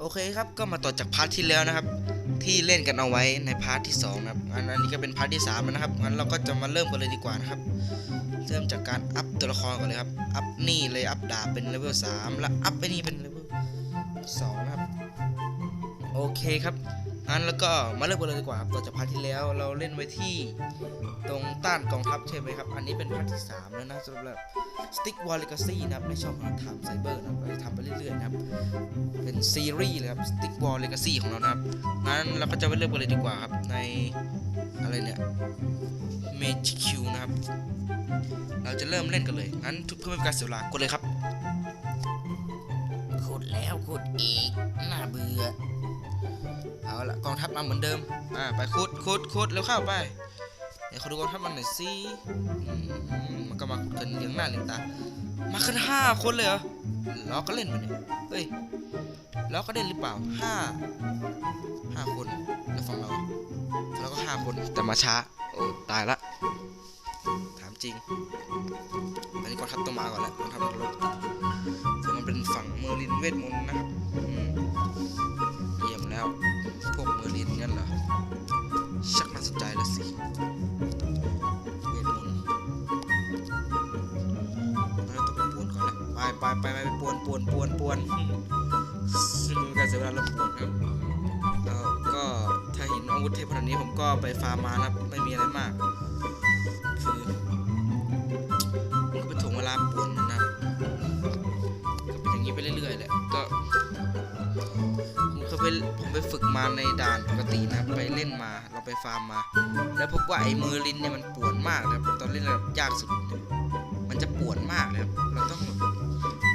โอเคครับก็มาต่อจากพาร์ทที่แล้วนะครับ ที่เล่นกันเอาไว้ในพาร์ทที่สองนะครับงั้นอันนี้ก็เป็นพาร์ทที่สามนะครับงั้นเราก็จะมาเริ่มกันเลยดีกว่านะครับ เริ่มจากการอัพตัวละครก่อนเลยครับอัพนี่เลยอัพดาบเป็นเลเวลสามแล้วอัพไปนี่เป็นเลเวลสองนะครับโอเคครับ งั้นแล้วก็มาเริ่มกันเลยดีกว่าครับต่อจากพาร์ทที่แล้วเราเล่นไว้ที่ตรงต้านกองทัพใช่ไหมครับ อันนี้เป็นพาร์ทที่สามแล้วนะสำหรับ Stick War Legacy นะครับในช่องของทำไซเบอร์นะครับเราจะทำไปเรื่อยๆนะครับ เป็นซีรีส์เลยครับ Stick War Legacy ของเรานะครับงั้นเราก็จะไปเริ่มกันเลยดีกว่าครับในอะไรเนี่ย Magic Q นะครับ เราจะเริ่มเล่นกันเลยงั้นเพื่อไม่เป็นการเสียเวลากดเลยครับขุดแล้วขุดอีกน่าเบื่อ เอาละกองทัพมาเหมือนเดิมอ่าไปขุดขุดขุดแล้วเข้าไปเดี๋ยวเขาดูกองทัพมันหน่อยสิมันก็มาขุดกันเลี้ยงหน้าเลี้ยงตามากันห้าคนเลยเหรอล้อก็เล่นมาเนี่ยเฮ้ยล้อก็เล่นหรือเปล่าห้าห้าคนแล้วฝั่งเราแล้วก็ห้าคนแต่มาช้าโอ้ตายละถามจริงอันนี้กองทัพต้องมาก่อนแหละกองทัพรบถึงมันเป็นฝั่งเมอร์ลินเวทมนต์นะครับ ครับแล้วก็ถ้าเห็นอาวุธเทพขนาดนี้ผมก็ไปฟาร์มมาครับไม่มีอะไรมากคือมันก็เป็นถงเวลาปวนนะครับก็เป็นอย่างนี้ไปเรื่อยๆแหละก็ผมเคยไปผมไปฝึกมาในด่านปกตินะไปเล่นมาเราไปฟาร์มมา แล้วพบว่าไอ้มือลินเนี่ยมันปวดมากนะครับตอนเล่นระดับยากสุด มันจะปวดมากเลยครับเราต้อง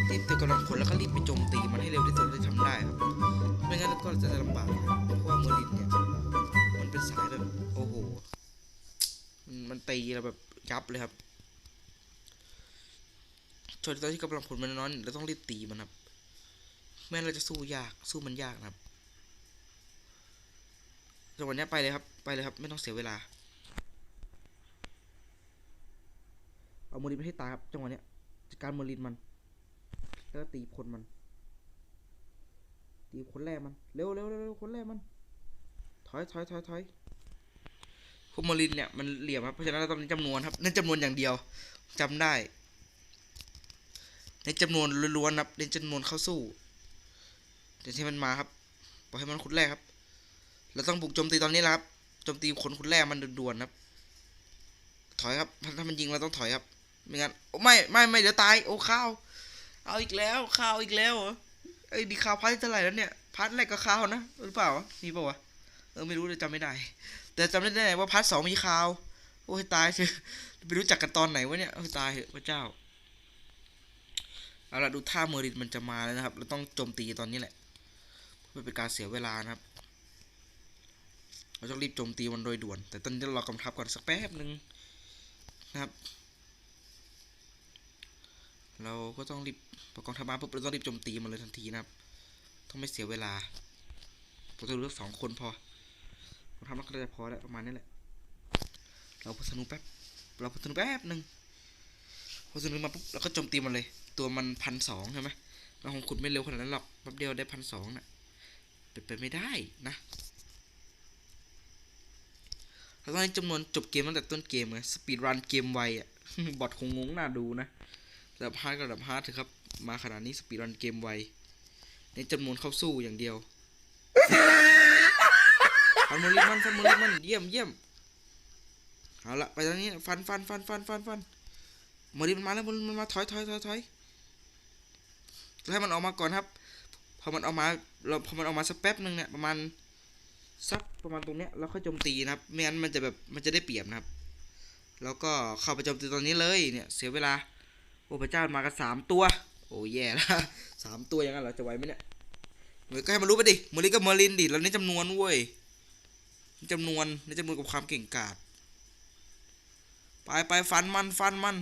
รีบเตือนกำลังคนแล้วก็รีบไปโจมตีมันให้เร็วที่สุดที่ทำได้ครับ ไม่งั้นก็จะลำบากนะเพราะว่ามอลินเนี่ย มันเป็นสายแบบ โอ้โห มันตีเราแบบยับเลยครับจนตอนที่กำลังผลมันน้อยเราต้องรีบตีมันครับแม้เราจะสู้ยากสู้มันยากนะครับจังหวะเนี้ยไปเลยครับ ไปเลยครับ ไม่ต้องเสียเวลา เอาโมลินไปให้ตายครับจังหวะเนี้ยจัดการโมลินมัน แล้วก็ตีคนมัน ตีคนแรกมัน เร็วเร็วเร็วคนแรกมัน ถอยถอยถอยถอยพวกโมลินเนี่ยมันเหลี่ยมครับ เพราะฉะนั้นเราต้องเน้นจำนวนครับเน้นจำนวนอย่างเดียวจำได้เน้นจำนวนล้วนๆครับเน้นจำนวนเข้าสู้เดี๋ยวที่มันมาครับปล่อยให้มันคนแรกครับ เราต้องบุกโจมตีตอนนี้แหละครับโจมตีคนคนแรกมันด่วนๆครับ ถอยครับ ถ้ามันยิงเราต้องถอยครับ ไม่งั้นไม่ไม่ไม่เดี๋ยวตาย โอ้ข้าว เอาอีกแล้วข้าวอีกแล้วเหรอ ไอ้ยดีขาวพัดที่เท่าไหร่แล้วเนี่ยพัดแรกก็ข้าวนะหรือเปล่ามีเปล่าวะเออไม่รู้เลยจำไม่ได้ แต่จำได้แน่ว่าพัดสองมีข้าวโอ้ยตายเชยไปรู้จักกันตอนไหนวะเนี่ยโอ้ยตายเหอะพระเจ้าเอาละดูท่าเมอรินมันจะมาแล้วนะครับเราต้องโจมตีตอนนี้แหละเพื่อเป็นการเสียเวลานะครับเราต้องรีบโจมตีมันโดยด่วน แต่ตอนนี้เรากำทับก่อนสักแป๊บหนึ่งนะครับ เราก็ต้องรีบพอกองทัพมาปุ๊บเราต้องรีบโจมตีมันเลยทันทีนะครับ ต้องไม่เสียเวลาเราจะเลือกสองคนพอกองทัพมันก็จะพอแล้วประมาณนี้แหละ เราพัฒนูแป๊บ เราพัฒนูแป๊บหนึ่งพัฒนูมาปุ๊บเราก็โจมตีมันเลย ตัวมันพันสองใช่ไหมเราคงขุดไม่เร็วขนาดนั้นหรอกแป๊บเดียวได้พันสองน่ะเป็นไปไม่ได้นะเราต้องให้จำนวนจบเกมตั้งแต่ต้นเกมเลยสปีดรันเกมไวอะ บอทคงงงน่าดูนะ ระดับฮาร์ดกับระดับฮาร์ดเถอะครับ มาขนาดนี้สปีดรันเกมไวในจำนวนเข้าสู้อย่างเดียวฟันโมลิมันฟันโมลิมันเยี่ยมเยี่ยมเอาละไปตอนนี้ฟันฟันฟันฟันฟันฟันโมลิมันมาแล้วมลิมันมาถอยถอยถอยถอยให้มันออกมาก่อนครับ พอมันออกมาเราพอมันออกมาสักแป๊บหนึ่งเนี่ยประมาณสักประมาณตรงเนี้ยแล้วค่อยโจมตีนะครับไม่งั้นมันจะแบบมันจะได้เปรียบนะครับ แล้วก็เข้าไปโจมตีตอนนี้เลยเนี่ย เสียเวลา โอ้พระเจ้ามากันสามตัว โอ้แย่ละสามตัวอย่างนั้นเรอจะไหวไหมเนี่ยเฮ้ยก็ให้มันรู้ไปดิเมอริก็เมอรินดิแล้วนี่จำนวนเว้ยจำนวนนี่จำนวนกับความเก่งกาจไปไปฟันมันฟันมัน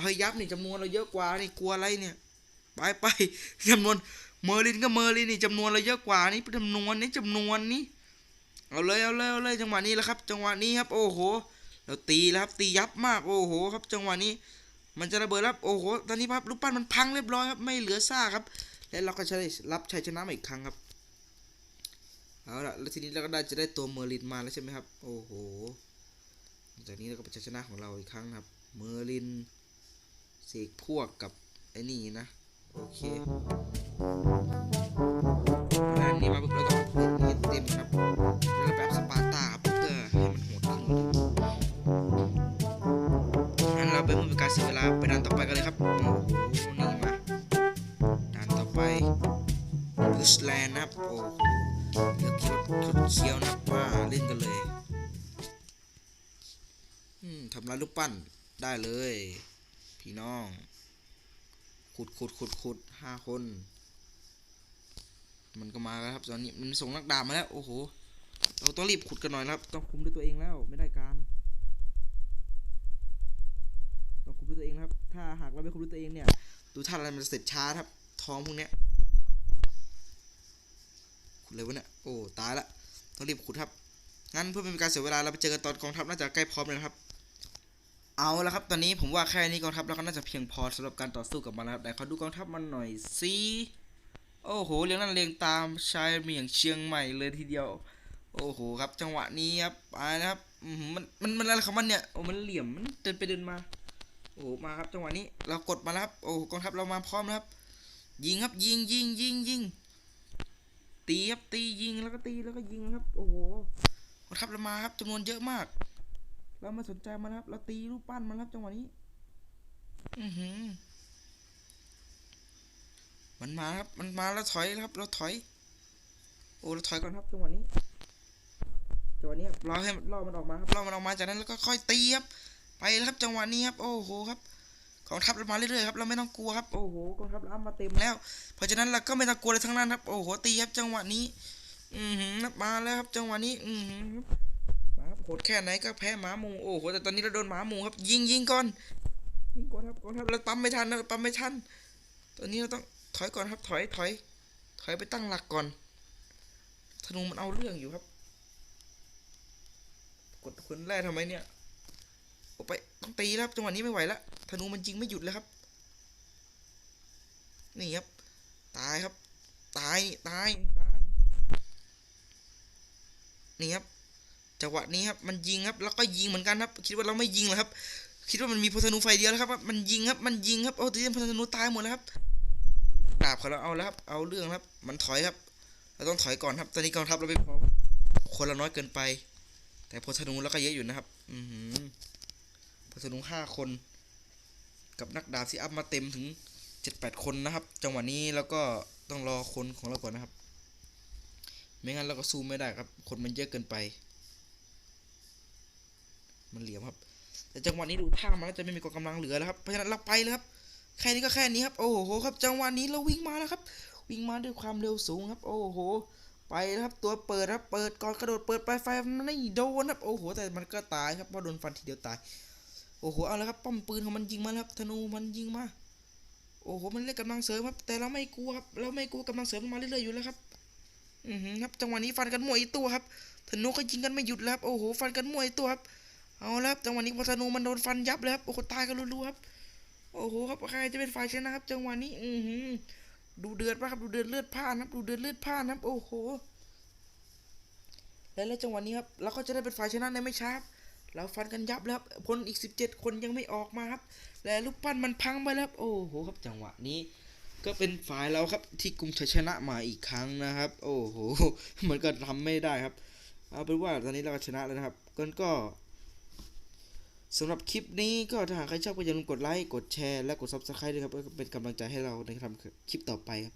เฮ้ยยับนี่จำนวนเราเยอะกว่านี่กลัวอะไรเนี่ยไปไปจำนวนเมอร์ลินก็เมอร์ลินนี่จำนวนเราเยอะกว่านี่จำนวนนี่จำนวนนี่เอาเลยเอาเลยเอาเลยจังหวะนี้แหละครับ จังหวะนี้ครับ โอ้โห เราตีแล้วครับตียับมากโอ้โห ครับจังหวะนี้ มันจะระเบิดแล้วโอ้โห ตอนนี้ครับลูกปั้นมันพังเรียบร้อยครับ ไม่เหลือซ่าครับ และเราก็จะได้รับชัยชนะมาอีกครั้งครับ เอาละแล้วทีนี้เราก็ได้จะได้ตัวเมอร์ลินมาแล้วใช่ไหมครับ โอ้โห จากนี้เราก็เป็นชัยชนะของเราอีกครั้งครับ เมอร์ลินเสกพวกกับไอ้นี่นะ โอเคด้านนี้มาปุ๊บเราต้องเล่นเต็มครับ เราไปไม่เป็นการเสียเวลาไปด่านต่อไปกันเลยครับ โอ้โห นี่มา ด่านต่อไปบูสแลนด์นะครับ โอ้โหเลือกคิดคิดเชียวนะครับมาเล่นกันเลยทำลายลูกปั้นได้เลย พี่น้อง ขุดขุดขุดขุดห้าคน มันก็มาแล้วครับตอนนี้มันส่งนักดาบมาแล้ว โอ้โห เราต้องรีบขุดกันหน่อยนะครับ ต้องคุมด้วยตัวเองแล้ว ไม่ได้การ ตัวเองนะครับ ถ้าหากเราไม่คุมด้วยตัวเองเนี่ย ดูท่าอะไรมันจะเสร็จช้าครับ ท้องพวกเนี้ยขุดเลยวะเนี่ย โอ้ ตายละ ต้องรีบขุดครับ งั้นเพื่อเป็นการเสียเวลาเราไปเจอกันตอนกองทัพน่าจะใกล้พร้อมเลยครับ เอาละครับ ตอนนี้ผมว่าแค่นี้กองทัพเราก็น่าจะเพียงพอสำหรับการต่อสู้กับมันแล้วครับแต่เขาดูกองทัพมันหน่อยสิโอ้โหเรียงนั่นเรียงตามชายเมียงเชียงใหม่เลยทีเดียว โอ้โหครับ จังหวะนี้ครับไปนะครับ มัน มัน มันอะไรของมันเนี่ย โอ้ มันเหลี่ยม มันเดินไปเดินมา โอ้โหมาครับจังหวะนี้เรากดมาครับ โอ้โหกองทัพเรามาพร้อมครับ ยิงครับยิงยิงยิงยิงตีครับตียิงแล้วก็ตีแล้วก็ยิงครับ โอ้โหกองทัพเรามาครับจำนวนเยอะมาก เราม่สนใจมันครับ เราตีรูปปั้นมันครับจังหวะนี้ อือหือมันมาครับ มันมาแล้วถอยครับ เราถอย โอ้เราถอยก่อนครับจังหวะนี้จังหวะนี้รอให้รอมันออกมาครับรอมันออกมาจากนั้นแล้วก็ค่อยตีครับ ไปแล้วครับจังหวะนี้ครับ โอ้โหครับกองทัพเรามาเรื่อยๆครับเราไม่ต้องกลัวครับโอ้โหกองทัพเราเอามาเต็มแล้ว เพราะฉะนั้นเราก็ไม่ต้องกลัวเลยทั้งนั้นครับโอ้โหตีครับจังหวะนี้ อือหือครับมาแล้วครับ จังหวะนี้ อือหือมาครับโหดแค่ไหนก็แพ้หมาหมูโอ้โหแต่ตอนนี้เราโดนหมาหมูครับ ยิงยิงก่อนยิงก่อนครับกอนครับเราปั๊มไม่ทันนะปั๊มไม่ทันตอนนี้เราต้องถอยก่อนครับ ถอยถอย ถอยไปตั้งหลักก่อนธนูมันเอาเรื่องอยู่ครับ กดคนแรกทำไมเนี่ย อ้ไปต้องตีแล้วครับจังหวะนี้ไม่ไหวแล้วธนูมันยิงไม่หยุดเลยครับ นี่ครับ ตายครับ ตายตายตายนี่ครับจังหวะนี้ครับมันยิงครับ แล้วก็ยิงเหมือนกันครับ คิดว่าเราไม่ยิงหรอครับ คิดว่ามันมีพลธนูไฟเดียวแล้วครับมันยิงครับ มันยิงครับโอ้ทีนี้พลธนูตายหมดแล้วครับดาบของเราเอาแล้วครับ เอาเรื่องครับ มันถอยครับ เราต้องถอยก่อนครับ ตอนนี้กองทัพเราไม่พร้อมคนละน้อยเกินไป แต่พลธนูเราก็เยอะอยู่นะครับ อือหือ พลธนูห้าคน กับนักดาบที่อัพมาเต็มถึงเจ็ดแปดคนนะครับ จังหวะนี้แล้วก็ต้องรอคนของเราก่อนนะครับ ไม่งั้นเราก็สู้ไม่ได้ครับ คนมันเยอะเกินไป มันเหลี่ยมครับ แต่จังหวะนี้ดูท่ามันจะไม่มีกองกำลังเหลือแล้วครับเพราะฉะนั้นเราไปเลยครับแค่นี้ก็แค่นี้ครับ โอ้โหครับ จังหวะนี้เราวิ่งมาแล้วครับ วิ่งมาด้วยความเร็วสูงครับ โอ้โห ไปแล้วครับตัวเปิดครับ เปิดก่อนกระโดดเปิดไปไฟมันไม่โดนครับ โอ้โห แต่มันก็ตายครับเพราะโดนฟันทีเดียวตาย โอ้โหเอาแล้วครับป้อมปืนของมันยิงมาครับธนูมันยิงมาโอ้โหมันเล่นกำลังเสริมครับ แต่เราไม่กลัวครับเราไม่กลัวกำลังเสริมมันมาเรื่อยๆอยู่แล้วครับ อือหือครับจังหวะนี้ฟันกันมวยตัวครับธนูก็ยิงกันไม่หยุดแล้วครับโอ้โหฟันกันมวยตัวครับเอาแล้วครับจังหวะนี้พอธนูมันโดนฟันยับเลยครับโอ้โหตายกันรัวๆครับโอ้โหครับใครจะเป็นฝ่ายชนะครับ จังหวะนี้ อือหือดูเดือดมากครับดูเดือดเลือดพ่านครับ ดูเดือดเลือดพ่านครับ โอ้โหและแล้วจังหวะนี้ครับเราก็จะได้เป็นฝ่ายชนะในไม่ช้าครับ เราฟันกันยับแล้วครับพลอีกสิบเจ็ดคนยังไม่ออกมาครับ และลูกปั้นมันพังไปแล้วโอ้โหครับจังหวะนี้ ก็เป็นฝ่ายเราครับที่กุมชัยชนะมาอีกครั้งนะครับ โอ้โหมันก็ทำไม่ได้ครับ เอาเป็นว่าตอนนี้เราชนะแล้วนะครับก็ก็สำหรับคลิปนี้ก็ถ้าหากใครชอบก็อย่าลืมกดไลค์กดแชร์และกด subscribe ด้วยครับเป็นกำลังใจให้เราในการทำคลิปต่อไปครับ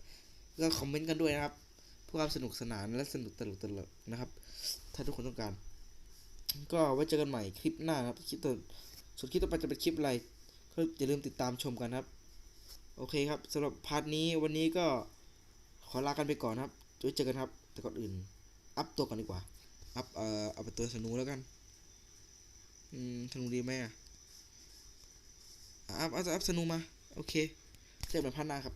ก็คอมเมนต์กันด้วยนะครับเพื่อความสนุกสนานและสนุกตลกตลกนะครับ ถ้าทุกคนต้องการ ก็ไว้เจอกันใหม่คลิปหน้านะครับคลิปต่อส่วนคลิปต่อไปจะเป็นคลิปอะไร ก็อย่าลืมติดตามชมกันครับ โอเคครับสำหรับพาร์ทนี้วันนี้ก็ขอลากันไปก่อนครับไว้เจอกันครับ แต่ก่อนอื่น อัพตัวก่อนดีกว่า อัพเอ่อเอาเป็นตัวธนูแล้วกัน อืมธนูดีไหมอะอัพอัพอัพธนูมา โอเคเจอกันพาร์ทหน้าครับ